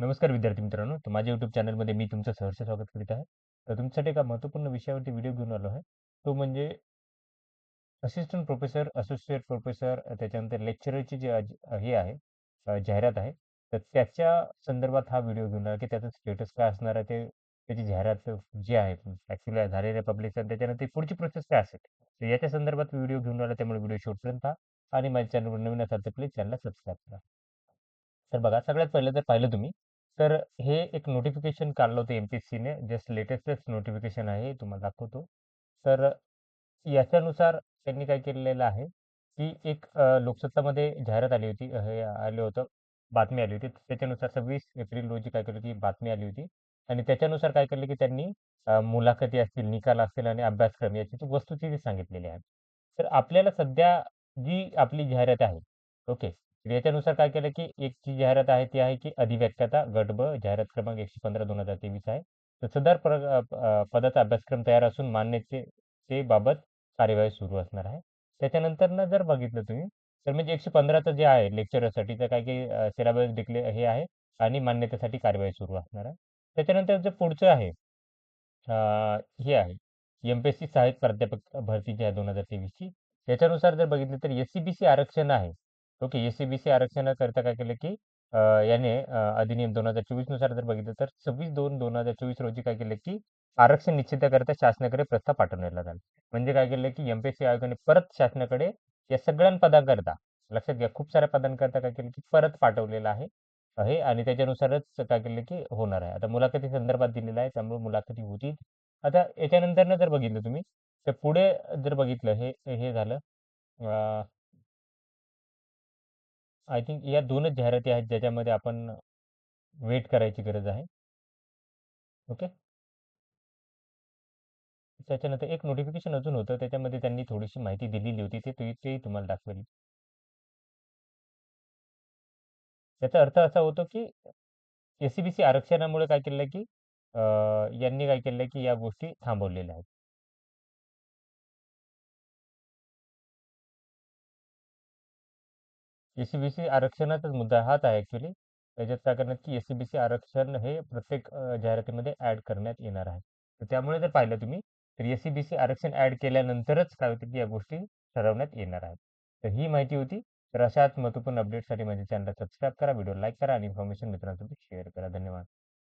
नमस्कार विद्यार्थी मित्रांनो. तर माझ्या युट्यूब चॅनलमध्ये मी तुमचं सहर्ष स्वागत करीत आहे. तर तुमच्यासाठी एका महत्त्वपूर्ण विषयावरती व्हिडिओ घेऊन आलो आहे. तो म्हणजे असिस्टंट प्रोफेसर असोसिएट प्रोफेसर त्याच्यानंतर लेक्चररची जे हे आहे जाहिरात आहे तर त्याच्या संदर्भात हा व्हिडिओ घेऊन आला की त्याचं स्टेटस काय असणार आहे ते त्याची जाहिरात जी आहे ॲक्च्युली झालेल्या पब्लिशन त्याच्यानंतर पुढची प्रोसेस काय असेल? तर याच्या संदर्भात व्हिडिओ घेऊन आला त्यामुळे व्हिडिओ शेवटपर्यंत आणि माझ्या चॅनलवर नवीन असाल तर प्लीज चॅनलला सबस्क्राईब करा. तर बघा सगळ्यात पहिलं जर पाहिलं तुम्ही तर हे एक नोटिफिकेशन काढलं होतं एम पी एस सीने जस्ट लेटेस्टच नोटिफिकेशन आहे तुम्हाला दाखवतो. तर याच्यानुसार त्यांनी काय केलेलं आहे की एक अ, लोकसत्तामध्ये जाहिरात आली होती अ, हे आलं होतं बातमी आली होती. त्याच्यानुसार सव्वीस एप्रिल रोजी काय केलं की बातमी आली होती. आणि त्याच्यानुसार काय केलं की त्यांनी अ, मुलाखती असतील निकाल असतील आणि अभ्यासक्रम याची ती वस्तुस्थिती सांगितलेली आहे. तर आपल्याला सध्या जी आपली जाहिरात आहे ओके याच्यानुसार काय केलं की एक जी जाहिरात आहे ती आहे की अधिव्याख्याता गट ब जाहिरात क्रमांक एकशे पंधरा दोन हजार तेवीस आहे. तर सदर प्र अ, पदाचा अभ्यासक्रम तयार असून मान्यते बाबत कार्यवाही सुरू असणार आहे. त्याच्यानंतर ना जर बघितलं तुम्ही तर म्हणजे एकशे पंधराचं जे आहे लेक्चरसाठी तर काय काही सिलेबस डिक्ले हे आहे आणि मान्यतेसाठी कार्यवाही सुरू असणार आहे. त्याच्यानंतर जे पुढचं आहे अ, हे आहे एम पी एस सी सहाय्यक प्राध्यापक भरती जी आहे दोन हजार तेवीसची. त्याच्यानुसार जर बघितलं तर एस सी बी सी आरक्षण आहे. हो okay S C B C आरक्षणाकरता काय केलं की अ, याने अ, अधिनियम दोन हजार चोवीसनुसार जर बघितलं तर सव्वीस दोन दोन हजार चोवीस रोजी काय केलं की आरक्षण निश्चिताकरता शासनाकडे प्रस्ताव पाठवण्यात आला म्हणजे काय केलं की एम पी एस सी आयोगाने परत शासनाकडे या सगळ्या पदांकरता लक्षात घ्या खूप साऱ्या पदांकरता काय केलं की परत पाठवलेलं आहे आहे आणि त्याच्यानुसारच काय केलं की होणार आहे. आता मुलाखती संदर्भात दिलेलं आहे त्यामुळे मुलाखती होतील. आता याच्यानंतर जर बघितलं तुम्ही तर पुढे जर बघितलं हे हे झालं आय थिंक या दोनच जाहिराती आहेत ज्याच्यामध्ये आपण वेट करायची गरज आहे. ओके? त्याच्यानंतर एक नोटिफिकेशन अजून होतं. त्याच्यामध्ये त्यांनी थोडीशी माहिती दिलेली होती. ते ते- तेही तुम्हाला दाखवेल. त्याचा अर्थ असा होतो की एस सी बी सी आरक्षणामुळे काय केलं की अ, यांनी काय केलं की या गोष्टी थांबवलेल्या आहेत. एस सी बी सी आरक्षणाचाच मुद्दा हाच आहे ॲक्च्युली त्याच्यात काय करण्यात की एस सी बी सी आरक्षण हे प्रत्येक अ, जाहिरातीमध्ये ॲड करण्यात येणार आहे. तर त्यामुळे जर पाहिलं तुम्ही तर एस सी बी सी आरक्षण ॲड केल्यानंतरच काय होतं की या गोष्टी ठरवण्यात येणार आहेत. तर ही माहिती होती. तर अशाच महत्त्वपूर्ण अपडेटसाठी माझ्या चॅनलला सबस्क्राईब करा व्हिडिओ लाईक करा आणि इन्फॉर्मेशन मित्रांसोबत शेअर करा. धन्यवाद.